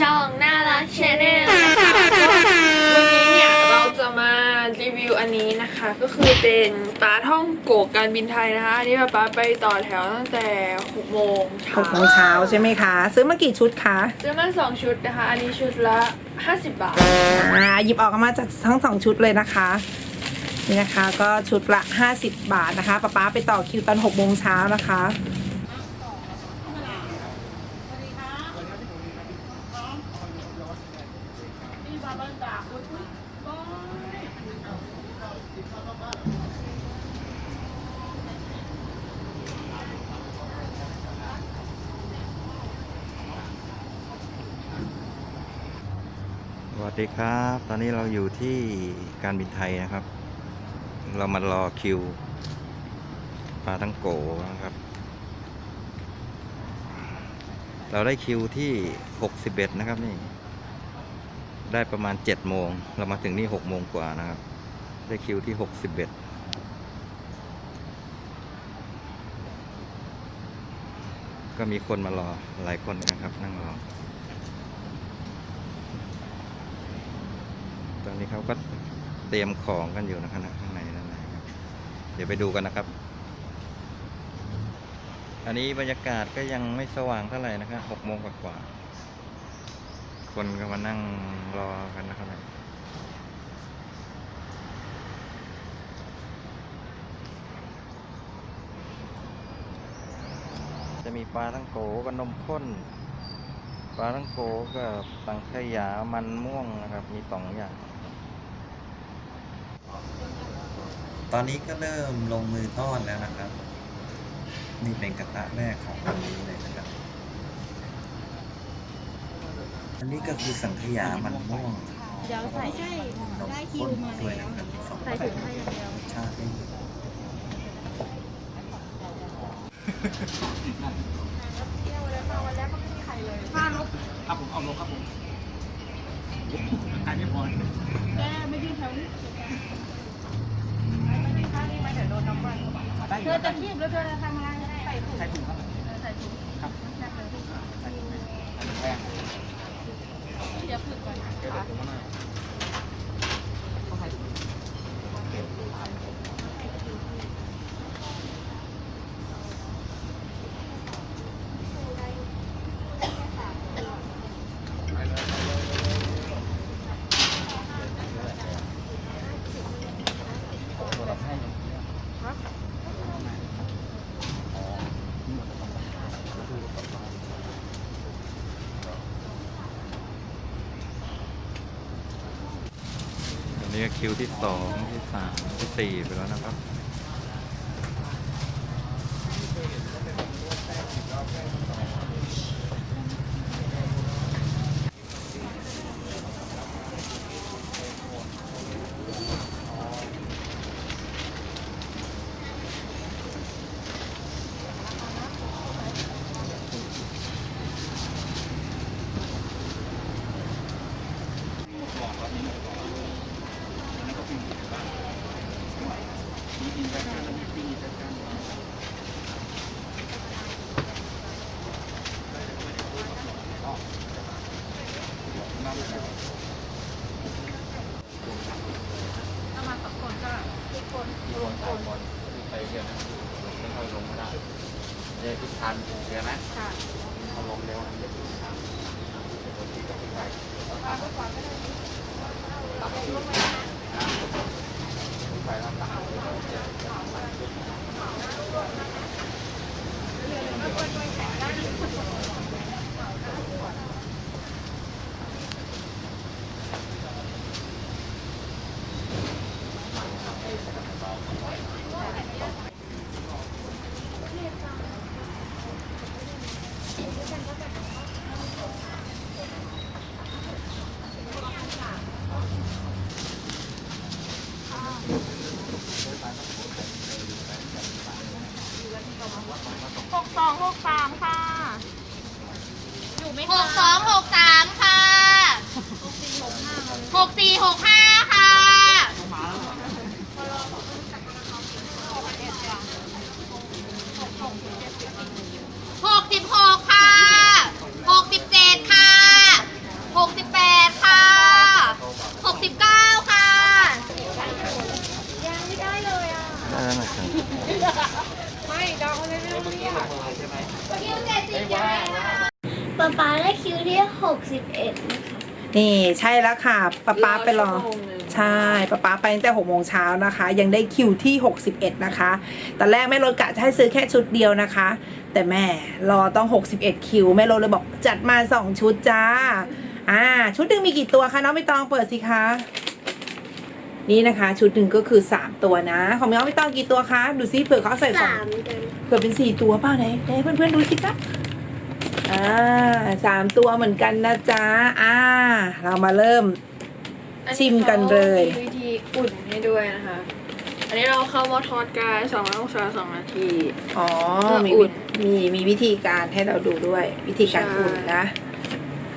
ช่องน่ารักชาแนลนะคะก็วันนี้เนี่ยเราจะมารีวิวอันนี้นะคะ ก็คือเป็นปลาท่องโกะการบินไทยนะคะอันนี้ป๊าป๊าไปต่อแถวตั้งแต่6โมงหเช้ากโมงเช้าใช่ไหมคะ ซื้อมากี่ชุดคะซื้อมาสองชุดนะคะ อันนี้ชุดละ 50 บาทอ่าหยิบออกมาจากทั้งสองชุดเลยนะคะนี่นะคะก็ชุดละ 50 บาทนะคะป๊าป๊าไปต่อคิวตอน6โมงเช้านะคะ สวัสดีครับ ตอนนี้เราอยู่ที่การบินไทยนะครับ เรามารอคิวปลาทั้งโกนะครับ เราได้คิวที่ 61 นะครับนี่ ได้ประมาณ7โมง เรามาถึงนี่6โมงกว่านะครับ ได้คิวที่61ก็มีคนมารอหลายคนนะครับ นั่งรอ ตอนนี้เขาก็เตรียมของกันอยู่นะครับข้างในนั่นนะครับ เดี๋ยวไปดูกันนะครับ อันนี้บรรยากาศก็ยังไม่สว่างเท่าไหร่นะครับหกโมงกว่าๆ คนก็มานั่งรอกันนะครับ จะมีปลาทั้งโกกับนมข้น ปลาทั้งโกกับสังขยามันม่วงนะครับ มีสองอย่าง ตอนนี้ก็เริ่มลงมือทอดแล้วนะครับ นี่เป็นกระทะแรกของวันนี้เลยนะครับ อันนี้ก็คือสังขยามันม่วงเดี๋ยวใส่ให้นมได้คิวมาด้วยแล้นะวใส่ถุงให้อย่างเดียวชาติได้อยู่ค่าลบครับผมเอาลงครับผมกายไม่พอแกไม่ยืนแถวนี้ได้อเธยู่อจะคีบแล้วเธอจะทำอะไรใส่ถุงใช้ถุงครับ ใส่ถุง ครับ แน่นเลย ใช้ถุงไหมใช้ถุงแป้ง เดี๋ยวฝึกก่อน เดี๋ยว ค่ะ ผมมาหน่อยต้องใช้ถุง อั นี้ก็คิวที่สองที่สามที่สี่ไปแล้วนะครับ ามค่ะ อยู่ไหมหกสองหกสามค่ะหกสี่หกห้าค่ะหกสิบหกค่ะหกสิบเจ็ดค่ะ นี่ใช่แล้วค่ะป๊าป๊าไปรอชั่วโมงหนึ่งใช่ป๊าป๊าไปตั้งแต่หกโมงเช้านะคะ ยังได้คิวที่ 61 นะคะตอนแรกแม่รถกะจะให้ซื้อแค่ชุดเดียวนะคะ แต่แม่รอต้อง 61 คิวแม่รถเลยบอกจัดมา 2 ชุดจ้า อ่า ชุดหนึ่งมีกี่ตัวคะน้องไม่ต้องเปิดสิคะนี่นะคะ ชุดหนึ่งก็คือ 3 ตัวนะ ของน้องไม่ต้องกี่ตัวคะ ดูซิเผื่อเขาใส่สองสามกันเผื่อเป็น 4 ตัวเปล่าไหนไหนเพื่อนๆดูสิคะ อ่าสามตัวเหมือนกันนะจ๊ะ อ่า เรามาเริ่มอัชิมกันเลยขามีวิธีอุ่นให้ด้วยนะคะ อันนี้เราเข้ามาทอดกายสององศาสองนาที อ๋อเพื่อมีอุ่วินมีมีวิธีการให้เราดูด้วย วิธีการใช่อุ่นนะ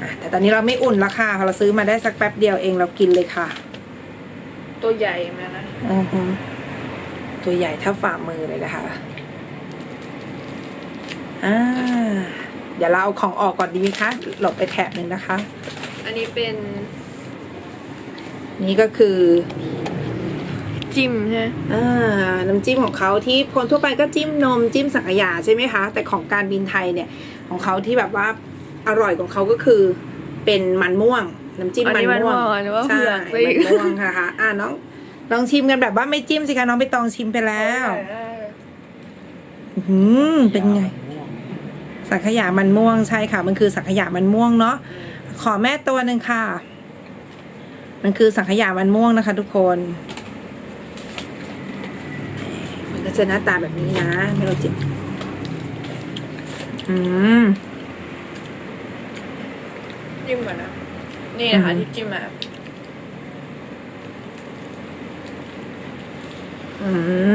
อะแต่ตอนนี้เราไม่อุ่นละค่ะเราซื้อมาได้สักแป๊บเดียวเองเรากินเลยค่ะ ตัวใหญ่เหมือนกันนะอือฮึตัวใหญ่เท่าฝ่ามือเลยนะคะ อ่าเดี๋ยวเราเอาของออกก่อนดีไหมคะ หลบไปแถบหนึ่งนะคะ อันนี้เป็น นี่ก็คือจิ้มใช่ไหมอ่าน้ำจิ้มของเขาที่คนทั่วไปก็จิ้มนมจิ้มสังขยาใช่ไหมคะ แต่ของการบินไทยเนี่ย ของเขาที่แบบว่าอร่อยของเขาก็คือ เป็นมันม่วง น้ำจิ้มอันมันนี้มันม่วงว่าหรือว่าใช่เผือกไปมันม่วงค่ะอ่าน้องลองชิมกันแบบว่าไม่จิ้มสิคะน้องไปตองชิมไปแล้ว อื้อหืมเป็นไง สังขยามันม่วงใช่ค่ะ มันคือสังขยามันม่วงเนาะขอแม่ตัวหนึ่งค่ะ มันคือสังขยามันม่วงนะคะ ทุกคน มันก็จะหน้าตาแบบนี้นะไม่เราจิบอืมจิ้มก่อนนะนี่นะคะอืมที่จิ้มมาอื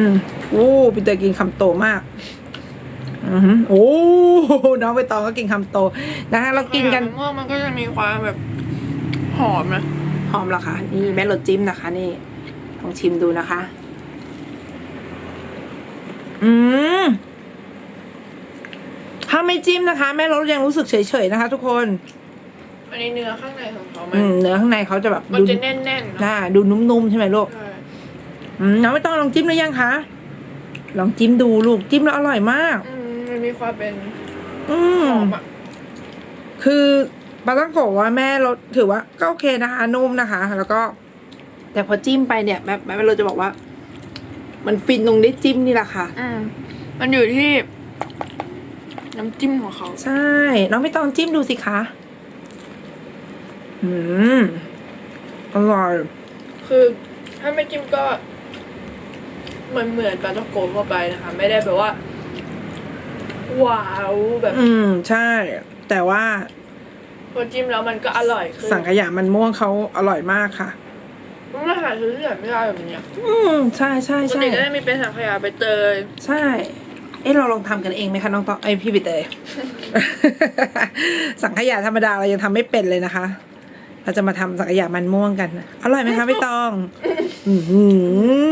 มโอ้พี่เตยกินคำโตมาก อือหือโอ้น้องใบตองก็กินคำโตนะคะเรากินกันมะม่วงมันก็จะมีความแบบหอมนะ หอมเหรอคะ นี่แม่รสจิ้มนะคะ นี่ลองชิมดูนะคะ อืมถ้าไม่จิ้มนะคะ แม่รสยังรู้สึกเฉยๆนะคะ ทุกคน อันนี้เนื้อข้างในของเขามัอืมเนื้อข้างในเขาจะแบบมันดูจะแน่นๆเนอะน่าดูนุ่มๆใช่ไหมลูก ใช่อืมน้องไม่ต้องลองจิ้มหรือยังคะ ลองจิ้มดูลูกจิ้มแล้วอร่อยมาก อืม มันมีความเป็นอืมหอมอะคือปลาต้องโกะว่าแม่รสถือว่าก็โอเคนะคะนุ่มนะคะ แล้วก็ แต่พอจิ้มไปเนี่ยแม่แม่เราจะบอกว่า มันฟินตรงได้จิ้มนี่แหละค่ะ อืมมันอยู่ที่ น้ำจิ้มของเขาใช่ น้องไม่ต้องจิ้มดูสิคะ อืมอร่อย คือ ถ้าไม่จิ้มก็ เหมือนเหมือนปลาต้องโกะทั่วไปนะคะ ไม่ได้แบบว่า ว้าวแบบอืมใช่ แต่ว่าพอจิ้มแล้วมันก็อร่อยคือสังขยามันม่วงเขาอร่อยมากค่ะมันหาซื้อที่ไหนไม่ได้แบบนี้อืมใช่ใช่ปกใช่ติก็จะมีเป็นสังขยาไปเตยใช่ เอ๊ะเราลองทำกันเองไหมคะน้องตองไอยพี่บิเตยสังขยาธรรมดาเรายังทำไม่เป็นเลยนะคะ เราจะมาทำสังขยามันม่วงกัน อร่อยไหมคะพี่ตอง อือหื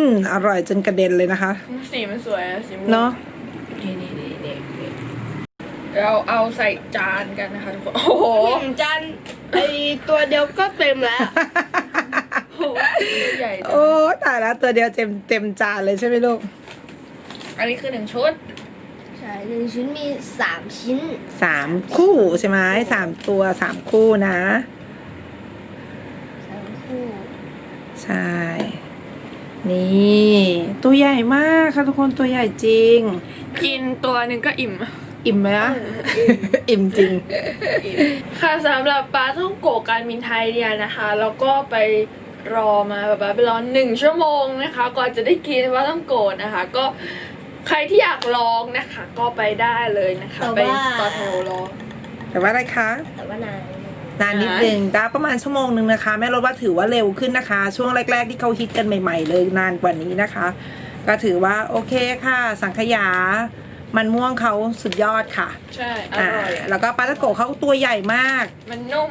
ออร่อยจนกระเด็นเลยนะคะ สีมันสวยอะสีม่วงเนาะนี่นี่นี่นี่นี่ เราเอาใส่จานกันนะคะทุกคน โอ้โหจานไอตัวเดียวก็เต็มแล้ว โอ้โหใหญ่จังโอ้ตายแล้วตัวเดียวเต็มเต็มจานเลยใช่ไหมลูกอันนี้คือหนึ่งชุด ใช่หนึ่งชิ้นมีสามชิ้น สามคู่ใช่ไหมสามตัวสามคู่นะ สามคู่ ใช่ นี่ ตัวใหญ่มากค่ะทุกคนตัวใหญ่จริง กินตัวหนึ่งก็อิ่ม อิ่มไหมอะอิ่มจริง ค่ะสำหรับปลาท่องโกะการบินไทยเนี่ยนะคะ แล้วก็ไปรอมาแบบว่าไปรอหนึ่งชั่วโมงนะคะก่อนจะได้กินปลาท่องโกะนะคะ ก็ใครที่อยากลองนะคะ ก็ไปได้เลยนะคะไปต่อแถวรอ แต่ว่าอะไรคะ แต่ว่านาน นานนิดนึงตาประมาณชั่วโมงหนึ่งนะคะ แม่รถว่าถือว่าเร็วขึ้นนะคะ ช่วงแรก ๆ ที่เขาฮิตกันใหม่ ๆ เลยนานกว่านี้นะคะ ก็ถือว่าโอเคค่ะ สังขยา มันม่วงเขาสุดยอดค่ะใช่ออ่าร่อยแล้วก็ปลาตะโกะเขาตัวใหญ่มาก มันนุ่ม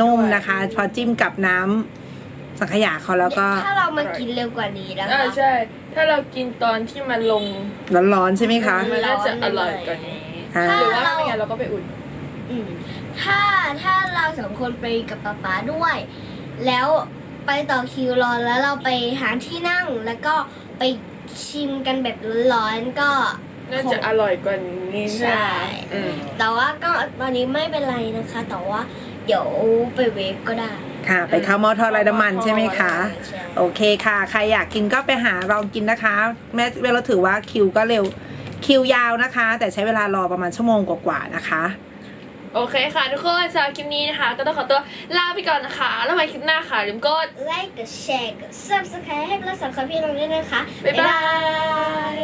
นุ่มนะคะ พอจิ้มกับน้ำสังขยาเขาแล้วก็ถ้าเรามากินเร็วกว่านี้นะอ่าคะใช่ ถ้าเรากินตอนที่มันลงร้อนๆใช่ไหมคะมันน่าจะอร่อยกว่านี้อ่าหรือว่าไม่งั้นเราก็ไปอุ่นอืมถ้าถ้าเราสองคนไปกับป๊าป๊าด้วย แล้วไปต่อคิวรอแล้วเราไปหาที่นั่งแล้วก็ไปชิมกันแบบร้อนๆก็ น่าจะอร่อยกว่านี้ใช่อืมแต่ว่าก็ตอนนี้ไม่เป็นไรนะคะ แต่ว่าเดี๋ยวไปเวฟก็ได้ ค่ะ ไปเข้าหมอทอดไร้น้ำมันใช่ไหมคะ ใช่ โอเคค่ะ ใครอยากกินก็ไปหาลองกินนะคะ แม้เราถือว่าคิวก็เร็ว คิวยาวนะคะ แต่ใช้เวลารอประมาณชั่วโมงกว่าๆนะคะ โอเคค่ะทุกคนสำหรับคลิปนี้นะคะ ก็ต้องขอตัวลาไปก่อนนะคะ แล้วไว้คลิปหน้าค่ะลืมกด ไลค์กดแชร์กด subscribe ให้พวกเราสองคนพี่น้องด้วยนะคะ บ๊ายบาย